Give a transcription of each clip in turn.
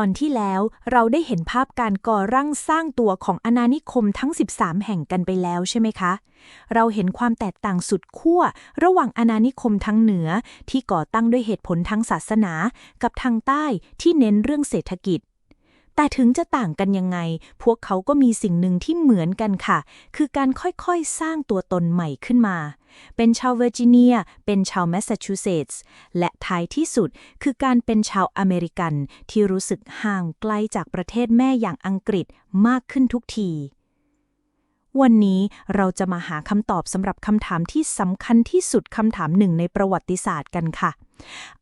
ตอนที่แล้วเราได้เห็นภาพการก่อร่างสร้างตัวของอาณานิคมทั้ง 13 แห่งกันไปแล้วใช่ไหมคะ เราเห็นความแตกต่างสุดขั้วระหว่างอาณานิคมทั้งเหนือที่ก่อตั้งด้วยเหตุผลทางศาสนา กับทางใต้ที่เน้นเรื่องเศรษฐกิจ แต่ถึงจะต่างกันยังไง พวกเขาก็มีสิ่งหนึ่งที่เหมือนกันค่ะ คือการค่อยๆ สร้างตัวตนใหม่ขึ้นมา เป็นชาวเวอร์จิเนีย เป็นชาวแมสซาชูเซตส์ และท้ายที่สุดคือการเป็นชาวอเมริกันที่รู้สึกห่างไกลจากประเทศแม่อย่างอังกฤษมากขึ้นทุกทีวันนี้เราจะมาหาคำตอบสำหรับคำถามที่สำคัญที่สุดคำถามหนึ่งในประวัติศาสตร์กันค่ะ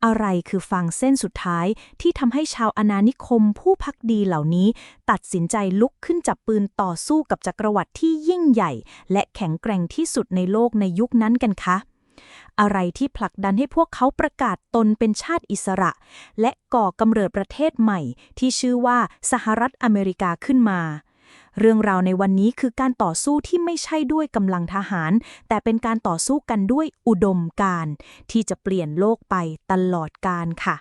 อะไรคือฟางเส้นสุดท้ายที่ทำให้ชาวอาณานิคมผู้พักดีเหล่านี้ ตัดสินใจลุกขึ้นจับปืนต่อสู้กับจักรวรรดิที่ยิ่งใหญ่ และแข็งแกร่งที่สุดในโลกในยุคนั้นกันคะอะไรที่ผลักดันให้พวกเขาประกาศตนเป็นชาติอิสระ และก่อกำเริดประเทศใหม่ที่ชื่อว่าสหรัฐอเมริกาขึ้นมา เรื่องราวในวันนี้คือการต่อสู้ที่ไม่ใช่ด้วยกำลังทหาร แต่เป็นการต่อสู้กันด้วยอุดมการที่จะเปลี่ยนโลกไปตลอดกาลค่ะ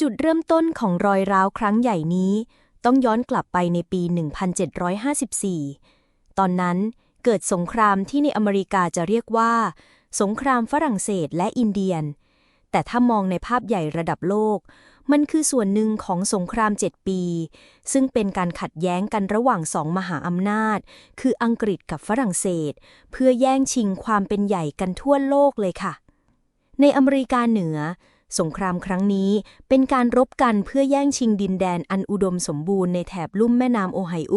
จุดเริ่มต้นของรอยร้าวครั้งใหญ่นี้ ต้องย้อนกลับไปในปี 1754 ตอนนั้นเกิดสงครามที่ในอเมริกาจะเรียกว่า สงครามฝรั่งเศสและอินเดียน แต่ถ้ามองในภาพใหญ่ระดับโลก มันคือส่วนหนึ่งของสงคราม 7 ปี ซึ่งเป็นการขัดแย้งกันระหว่างสองมหาอำนาจ คืออังกฤษกับฝรั่งเศส เพื่อแย่งชิงความเป็นใหญ่กันทั่วโลกเลยค่ะ ในอเมริกาเหนือ สงครามครั้งนี้เป็นการรบกันเพื่อแย่งชิงดินแดนอันอุดมสมบูรณ์ในแถบลุ่มแม่น้ำโอไฮโอ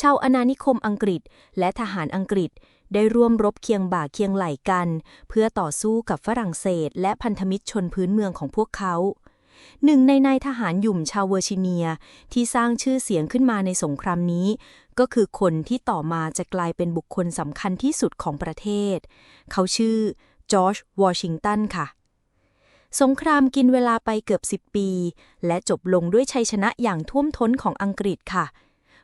ชาวอาณานิคมอังกฤษและทหารอังกฤษ ได้ร่วมรบเคียงบ่าเคียงไหล่กัน เพื่อต่อสู้กับฝรั่งเศส และพันธมิตรชนพื้นเมืองของพวกเขาหนึ่งในนายทหารหยุ่มชาวเวอร์จิเนียที่สร้างชื่อเสียงขึ้นมาในสงครามนี้ ก็คือคนที่ต่อมาจะกลายเป็นบุคคลสำคัญที่สุดของประเทศ เขาชื่อจอร์จวอชิงตันค่ะ สงครามกินเวลาไปเกือบ 10 ปี และจบลงด้วยชัยชนะอย่างท่วมท้นของอังกฤษค่ะ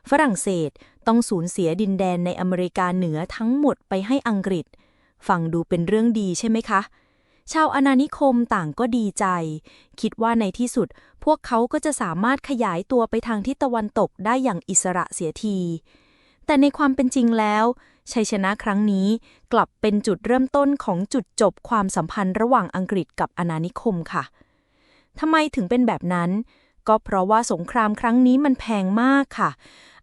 ฝรั่งเศสต้องสูญเสียดินแดนในอเมริกาเหนือทั้งหมดไปให้อังกฤษ ฟังดูเป็นเรื่องดีใช่ไหมคะ ชาวอาณานิคมต่างก็ดีใจ คิดว่าในที่สุดพวกเขาก็จะสามารถขยายตัวไปทางทิศตะวันตกได้อย่างอิสระเสียที แต่ในความเป็นจริงแล้ว ชัยชนะครั้งนี้กลับเป็นจุดเริ่มต้นของจุดจบความสัมพันธ์ระหว่างอังกฤษกับอาณานิคมค่ะทำไมถึงเป็นแบบนั้น ก็เพราะว่าสงครามครั้งนี้มันแพงมากค่ะ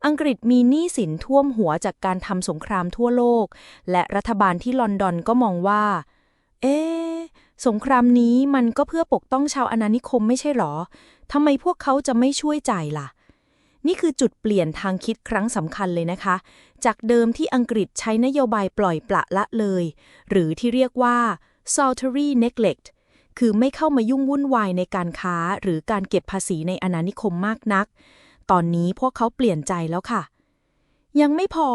อังกฤษมีหนี้สินท่วมหัวจากการทำสงครามทั่วโลก และรัฐบาลที่ลอนดอนก็มองว่า เอ๊ะสงครามนี้มันก็เพื่อปกป้องชาวอาณานิคมไม่ใช่หรอ ทำไมพวกเขาจะไม่ช่วยใจล่ะ นี่คือจุดเปลี่ยนทางคิดครั้งสำคัญเลยนะคะ จากเดิมที่อังกฤษใช้นโยบายปล่อยปละละเลย หรือที่เรียกว่า saltary neglect คือไม่เข้ามายุ่งวุ่นวายในการค้าหรือการเก็บภาษีในอาณานิคมมากนัก ตอนนี้พวกเขาเปลี่ยนใจแล้วค่ะ ยังไม่พอ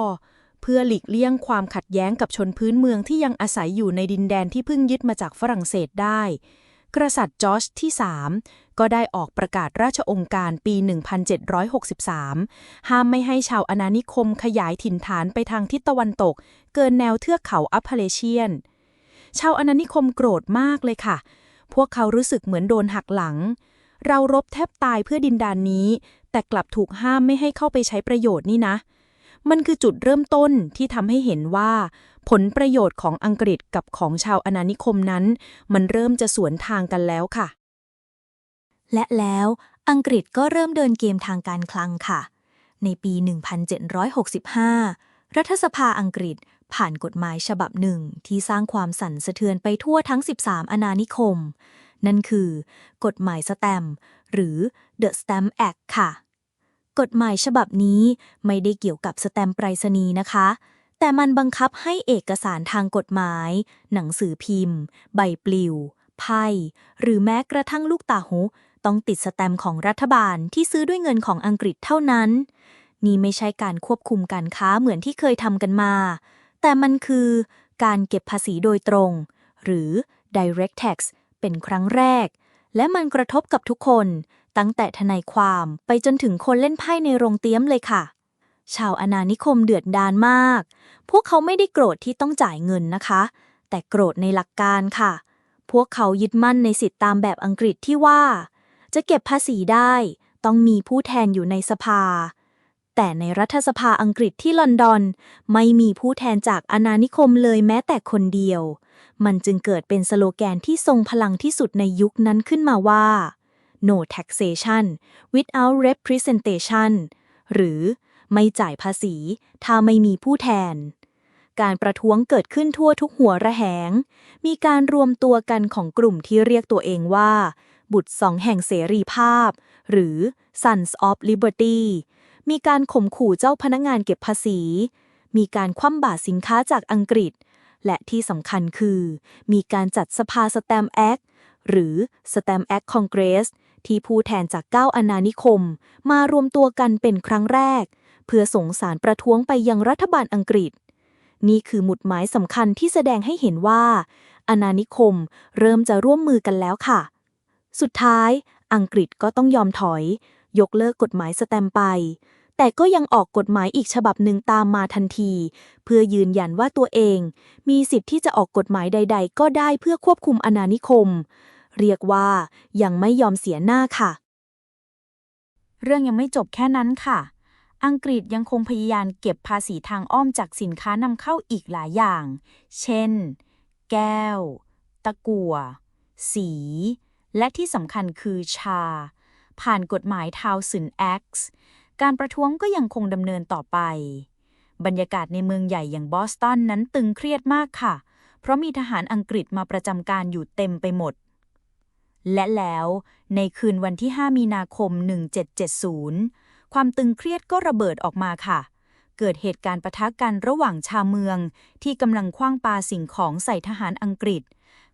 เพื่อหลีกเลี่ยงความขัดแย้งกับชนพื้นเมืองที่ยังอาศัยอยู่ในดินแดนที่เพิ่งยึดมาจากฝรั่งเศสได้ กษัตริย์จอร์จที่ 3 ก็ได้ออกประกาศราชองค์การปี 1763 ห้ามไม่ให้ชาวอาณานิคมขยายถิ่นฐานไปทางทิศตะวันตก เกินแนวเทือกเขาอัปเพเลเชียน ชาวอาณานิคมโกรธมากเลยค่ะ พวกเขารู้สึกเหมือนโดนหักหลัง เรารบแทบตายเพื่อดินแดนนี้ แต่กลับถูกห้ามไม่ให้เข้าไปใช้ประโยชน์นี่นะ มันคือจุดเริ่มต้นที่ทำให้เห็นว่า ผลประโยชน์ของอังกฤษกับของชาวอาณานิคมนั้น มันเริ่มจะสวนทางกันแล้วค่ะ และแล้วอังกฤษก็เริ่มเดินเกมทางการคลังค่ะ ในปี 1765 รัฐสภาอังกฤษ ผ่านกฎหมายฉบับหนึ่งที่สร้างความสั่นสะเทือนไปทั่วทั้ง 13 อาณานิคม นั่นคือ กฎหมายสแตมหรือ The Stamp Act ค่ะ กฎหมายฉบับนี้ไม่ได้เกี่ยวกับสแตมป์ไปรษณีย์นะคะ แต่มันบังคับให้เอกสารทางกฎหมาย หนังสือพิมพ์ ใบปลิว ไพ่ หรือแม้กระทั่งลูกตาหูต้องติดสแตมป์ของรัฐบาลที่ซื้อด้วยเงินของอังกฤษเท่านั้น นี่ไม่ใช่การควบคุมการค้าเหมือนที่เคยทำกันมา แต่มันคือการเก็บภาษีโดยตรง หรือ direct tax เป็นครั้งแรก และมันกระทบกับทุกคน ตั้งแต่ทนายความไปจนถึงคนเล่นไพ่ในโรงเตี้ยมเลยค่ะ ชาวอาณานิคมเดือดดานมาก พวกเขาไม่ได้โกรธที่ต้องจ่ายเงินนะคะ แต่โกรธในหลักการค่ะ พวกเขายึดมั่นในสิทธิตามแบบอังกฤษที่ว่า จะเก็บภาษีได้ ต้องมีผู้แทนอยู่ในสภา แต่ในรัฐสภาอังกฤษที่ลอนดอน ไม่มีผู้แทนจากอาณานิคมเลยแม้แต่คนเดียว มันจึงเกิดเป็นสโลแกนที่ทรงพลังที่สุดในยุคนั้นขึ้นมาว่า no taxation without representation หรือไม่จ่ายภาษี ถ้าไม่มีผู้แทน การประท้วงเกิดขึ้นทั่วทุกหัวระแหง มีการรวมตัวกันของกลุ่มที่เรียกตัวเองว่า บุตรสองแห่งเสรีภาพ หรือ Sons of Liberty มีการข่มขู่เจ้าพนักงานเก็บภาษี มีการคว่ำบาตรสินค้าจากอังกฤษ และที่สำคัญคือ มีการจัดสภาสแตมแอคหรือ Stamp Act Congress ที่ผู้แทนจากเก้าอาณานิคม มารวมตัวกันเป็นครั้งแรก เพื่อส่งสารประท้วงไปยังรัฐบาลอังกฤษ นี่คือหมุดหมายสำคัญที่แสดงให้เห็นว่า อาณานิคมเริ่มจะร่วมมือกันแล้วค่ะ สุดท้าย อังกฤษก็ต้องยอมถอย ยกเลิกกฎหมายสแตมไป แต่ก็ยังออกกฎหมายอีกฉบับหนึ่งตามมาทันที เพื่อยืนยันว่าตัวเอง มีสิทธิ์ที่จะออกกฎหมายใด ๆ ก็ได้เพื่อควบคุมอาณานิคม เรียกว่ายังไม่ยอมเสียหน้าค่ะ เรื่องยังไม่จบแค่นั้นค่ะ อังกฤษยังคงพยายามเก็บภาษีทางอ้อมจากสินค้านำเข้าอีกหลายอย่าง เช่น แก้ว ตะกั่วสี และที่สำคัญคือชา ผ่านกฎหมายทาวซึนแอ็กซ์การประท้วงก็ยังคงดำเนินต่อไป บรรยากาศในเมืองใหญ่อย่างบอสตันนั้นตึงเครียดมากค่ะ เพราะมีทหารอังกฤษมาประจำการอยู่เต็มไปหมด และแล้วในคืนวันที่ 5 มีนาคม 1770 ความตึงเครียดก็ระเบิดออกมาค่ะ เกิดเหตุการณ์ปะทะกันระหว่างชาวเมือง ที่กำลังคว้างปาสิ่งของใส่ทหารอังกฤษ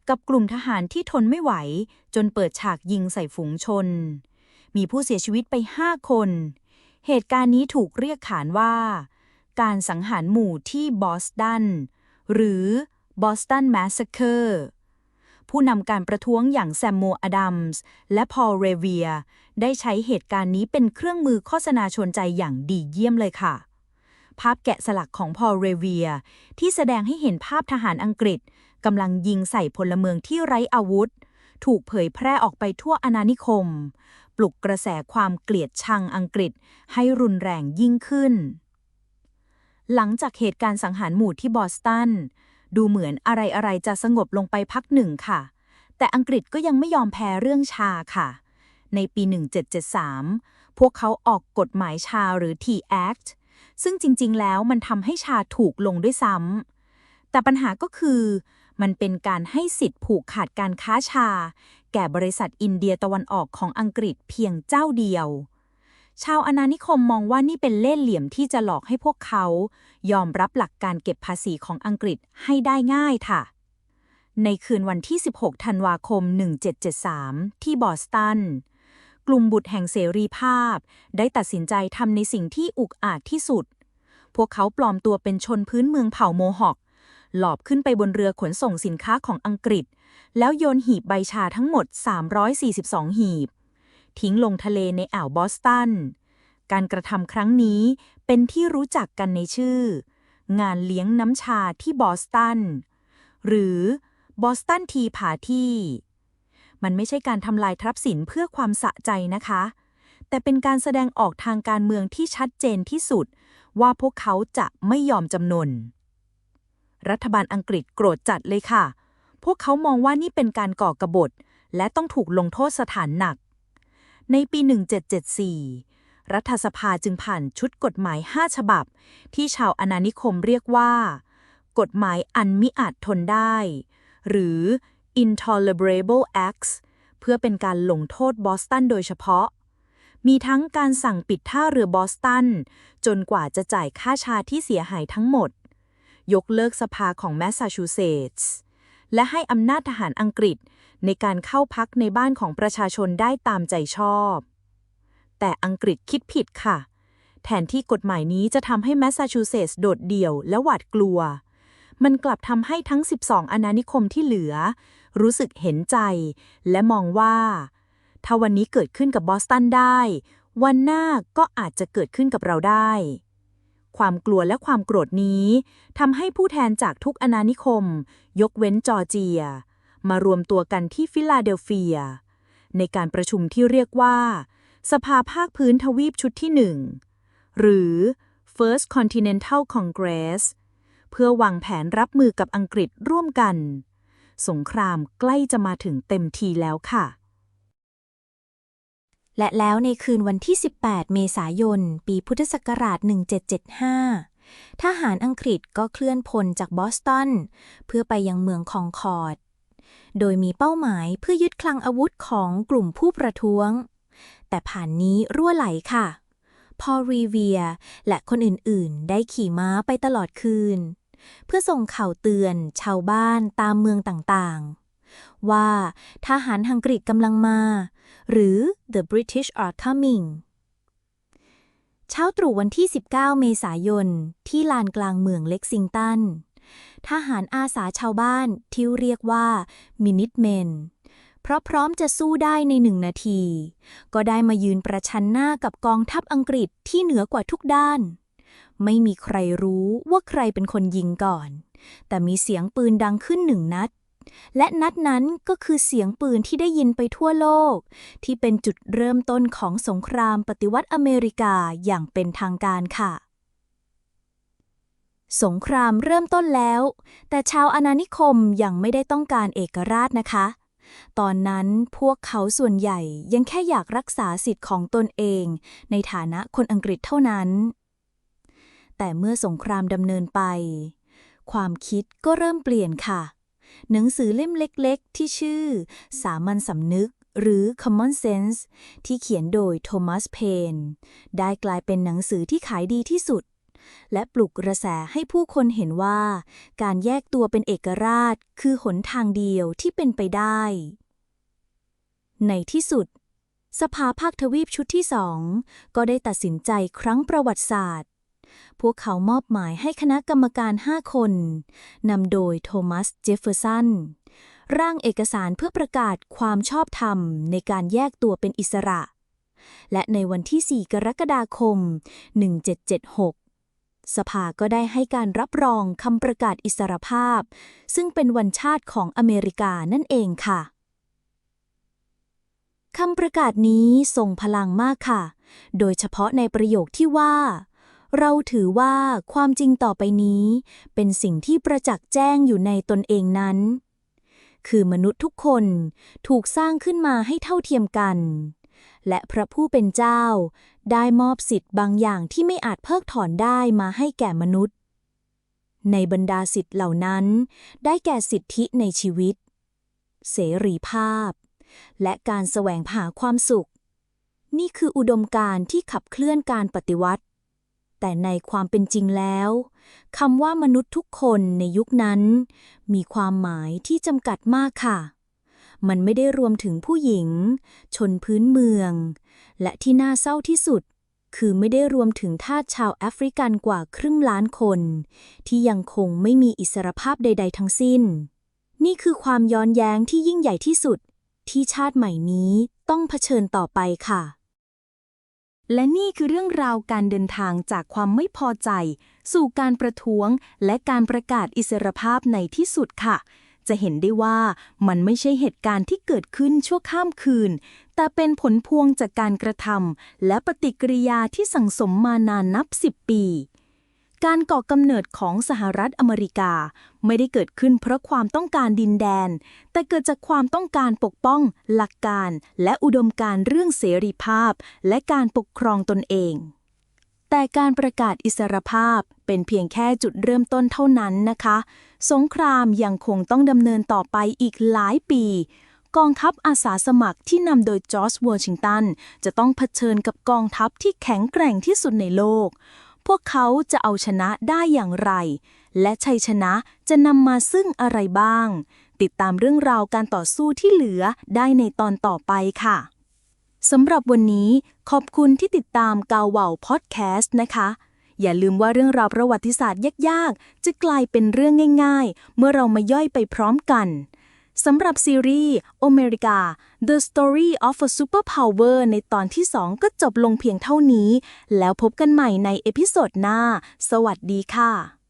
กับกลุ่มทหารที่ทนไม่ไหว จนเปิดฉากยิงใส่ฝูงชน มีผู้เสียชีวิตไป 5 คน เหตุการณ์นี้ถูกเรียกขานว่า การสังหารหมู่ที่บอสตัน หรือ Boston Massacre ผู้นำการประท้วงอย่างแซมโมอดัมส์และพอลเรเวีย ได้ใช้เหตุการณ์นี้เป็นเครื่องมือโฆษณาชวนใจอย่างดีเยี่ยมเลยค่ะ ภาพแกะสลักของพอลเรเวีย ที่แสดงให้เห็นภาพทหารอังกฤษกำลังยิงใส่พลเมืองที่ไร้อาวุธ ถูกเผยแพร่ออกไปทั่วอาณานิคม ปลุกกระแสความเกลียดชังอังกฤษให้รุนแรงยิ่งขึ้น หลังจากเหตุการณ์สังหารหมู่ที่บอสตัน ดูเหมือนอะไรๆจะสงบลงไปพักหนึ่งค่ะ แต่อังกฤษก็ยังไม่ยอมแพ้เรื่องชาค่ะ ในปี 1773 พวกเขาออกกฎหมายชาหรือ Tea Act ซึ่งจริงๆ แล้วมันทำให้ชาถูกลงด้วยซ้ำแต่ปัญหาก็คือ มันเป็นการให้สิทธิ์ผูกขาดการค้าชา แก่บริษัทอินเดียตะวันออกของอังกฤษเพียงเจ้าเดียว ชาวอาณานิคมมองว่านี่เป็นเล่ห์เหลี่ยมที่จะหลอกให้พวกเขา ยอมรับหลักการเก็บภาษีของอังกฤษให้ได้ง่ายค่ะ ในคืนวันที่ 16 ธันวาคม 1773 ที่บอสตันกลุ่มบุตรแห่งเสรีภาพ ได้ตัดสินใจทำในสิ่งที่อุกอาจที่สุด พวกเขาปลอมตัวเป็นชนพื้นเมืองเผ่าโมฮอค หลอบขึ้นไปบนเรือขนส่งสินค้าของอังกฤษ แล้วโยนหีบใบชาทั้งหมด 342 หีบ ทิ้งลงทะเลในอ่าวบอสตัน การกระทำครั้งนี้เป็นที่รู้จักกันในชื่อ งานเลี้ยงน้ำชาที่บอสตัน หรือบอสตันทีผาที่ มันไม่ใช่การทำลายทรัพย์สินเพื่อความสะใจนะคะ แต่เป็นการแสดงออกทางการเมืองที่ชัดเจนที่สุด ว่าพวกเขาจะไม่ยอมจำนน รัฐบาลอังกฤษโกรธจัดเลยค่ะ พวกเขามองว่านี่เป็นการก่อกบฏ และต้องถูกลงโทษสถานหนัก ในปี 1774 รัฐสภาจึงผ่านชุดกฎหมาย 5 ฉบับ ที่ชาวอาณานิคมเรียกว่า กฎหมายอันมิอาจทนได้ หรือ Intolerable Acts เพื่อเป็นการลงโทษบอสตันโดยเฉพาะ มีทั้งการสั่งปิดท่าเรือบอสตัน จนกว่าจะจ่ายค่าชาที่เสียหายทั้งหมด ยกเลิกสภาของแมสซาชูเซตส์และให้อำนาจทหารอังกฤษในการเข้าพักในบ้านของประชาชนได้ตามใจชอบ แต่อังกฤษคิดผิดค่ะ แทนที่กฎหมายนี้จะทำให้แมสซาชูเซตส์โดดเดี่ยวและหวาดกลัว มันกลับทำให้ทั้ง 12 อาณานิคมที่เหลือ รู้สึกเห็นใจ และมองว่า ถ้าวันนี้เกิดขึ้นกับบอสตันได้ วันหน้าก็อาจจะเกิดขึ้นกับเราได้ ความกลัวและความโกรธนี้ทำให้ผู้แทนจากทุกอาณานิคม ยกเว้นจอร์เจีย มารวมตัวกันที่ฟิลาเดลเฟีย ในการประชุมที่เรียกว่า สภาภาคพื้นทวีปชุดที่1หรือ First Continental Congress เพื่อวางแผนรับมือกับอังกฤษร่วมกัน สงครามใกล้จะมาถึงเต็มทีแล้วค่ะ และแล้วในคืนวันที่ 18 เมษายน ปีพุทธศักราช 1775 ทหารอังกฤษก็เคลื่อนพลจากบอสตัน เพื่อไปยังเมืองคองคอร์ด โดยมีเป้าหมายเพื่อยึดคลังอาวุธของกลุ่มผู้ประท้วง แต่ผ่านนี้รั่วไหลค่ะ พอรีเวียและคนอื่นๆ ได้ขี่ม้าไปตลอดคืน เพื่อส่งข่าวเตือนชาวบ้านตามเมืองต่างๆ ว่าทหารฮังกฤษกำลังมา หรือ The British are coming เช้าตรู่วันที่ 19 เมษายน ที่ลานกลางเมืองเล็กซิงตัน ทหารอาสาชาวบ้านที่เรียกว่า Minutemen เพราะพร้อมจะสู้ได้ในหนึ่งนาที ก็ได้มายืนประชันหน้ากับกองทัพอังกฤษที่เหนือกว่าทุกด้าน ไม่มีใครรู้ว่าใครเป็นคนยิงก่อน แต่มีเสียงปืนดังขึ้นหนึ่งนัด และนัดนั้นก็คือเสียงปืนที่ได้ยินไปทั่วโลก ที่เป็นจุดเริ่มต้นของสงครามปฏิวัติอเมริกาอย่างเป็นทางการค่ะ สงครามเริ่มต้นแล้ว แต่ชาวอาณานิคมยังไม่ได้ต้องการเอกราชนะคะ ตอนนั้นพวกเขาส่วนใหญ่ยังแค่อยากรักษาสิทธิ์ของตนเอง ในฐานะคนอังกฤษเท่านั้น แต่เมื่อสงครามดำเนินไป ความคิดก็เริ่มเปลี่ยนค่ะ หนังสือเล่มเล็กๆ ที่ชื่อ สามัญสำนึก หรือ Common Sense ที่เขียนโดยโทมัสเพนได้กลายเป็นหนังสือที่ขายดีที่สุด และปลุกกระแสให้ผู้คนเห็นว่า การแยกตัวเป็นเอกราช คือหนทางเดียวที่เป็นไปได้ ในที่สุด สภาภาคทวีปชุดที่สองก็ได้ตัดสินใจครั้งประวัติศาสตร์ พวกเขามอบหมายให้คณะกรรมการ 5 คน นำโดยโทมัส เจฟเฟอร์สัน ร่างเอกสารเพื่อประกาศความชอบธรรมในการแยกตัวเป็นอิสระ และในวันที่ 4 กรกฎาคม 1776 สภาก็ได้ให้การรับรองคำประกาศอิสรภาพ ซึ่งเป็นวันชาติของอเมริกานั่นเองค่ะคำประกาศนี้ทรงพลังมากค่ะ โดยเฉพาะในประโยคที่ว่า เราถือว่าความจริงต่อไปนี้ เป็นสิ่งที่ประจักษ์แจ้งอยู่ในตนเองนั้น คือมนุษย์ทุกคนถูกสร้างขึ้นมาให้เท่าเทียมกัน และพระผู้เป็นเจ้า ได้มอบสิทธิ์บางอย่างที่ไม่อาจเพิกถอนได้มาให้แก่มนุษย์ ในบรรดาสิทธิ์เหล่านั้น ได้แก่สิทธิในชีวิต เสรีภาพ และการแสวงหาความสุข นี่คืออุดมการณ์ที่ขับเคลื่อนการปฏิวัติ แต่ในความเป็นจริงแล้วคำว่ามนุษย์ทุกคนในยุคนั้น มีความหมายที่จำกัดมากค่ะ มันไม่ได้รวมถึงผู้หญิง ชนพื้นเมือง และที่น่าเศร้าที่สุด คือไม่ได้รวมถึงทาสชาวแอฟริกันกว่าครึ่งล้านคน ที่ยังคงไม่มีอิสรภาพใด ๆ ทั้งสิ้น นี่คือความย้อนแย้งที่ยิ่งใหญ่ที่สุด ที่ชาติใหม่นี้ต้องเผชิญต่อไปค่ะ และนี่คือเรื่องราวการเดินทางจากความไม่พอใจ สู่การประท้วง และการประกาศอิสรภาพในที่สุดค่ะ จะเห็นได้ว่ามันไม่ใช่เหตุการณ์ที่เกิดขึ้นชั่วข้ามคืน แต่เป็นผลพวงจากการกระทำและปฏิกิริยาที่สั่งสมมานานนับสิบปี การก่อกำเนิดของสหรัฐอเมริกา ไม่ได้เกิดขึ้นเพราะความต้องการดินแดน แต่เกิดจากความต้องการปกป้อง หลักการ และอุดมการเรื่องเสรีภาพ และการปกครองตนเอง แต่การประกาศอิสรภาพเป็นเพียงแค่จุดเริ่มต้นเท่านั้นนะคะ สงครามยังคงต้องดำเนินต่อไปอีกหลายปีกองทัพอาสาสมัครที่นำโดยจอร์จวอชิงตัน จะต้องเผชิญกับกองทัพที่แข็งแกร่งที่สุดในโลก พวกเขาจะเอาชนะได้อย่างไร และชัยชนะจะนำมาซึ่งอะไรบ้าง ติดตามเรื่องราวการต่อสู้ที่เหลือได้ในตอนต่อไปค่ะสำหรับวันนี้ขอบคุณที่ติดตามกาวเว่าวพอดแคสต์นะคะ อย่าลืมว่าเรื่องราวประวัติศาสตร์ยากๆ จะกลายเป็นเรื่องง่าย ๆ เมื่อเรามาย่อยไปพร้อมกัน สำหรับซีรีส์อเมริกา The Story of a Superpower ในตอนที่ 2 ก็จบลงเพียงเท่านี้ แล้วพบกันใหม่ในเอพิโซดหน้า สวัสดีค่ะ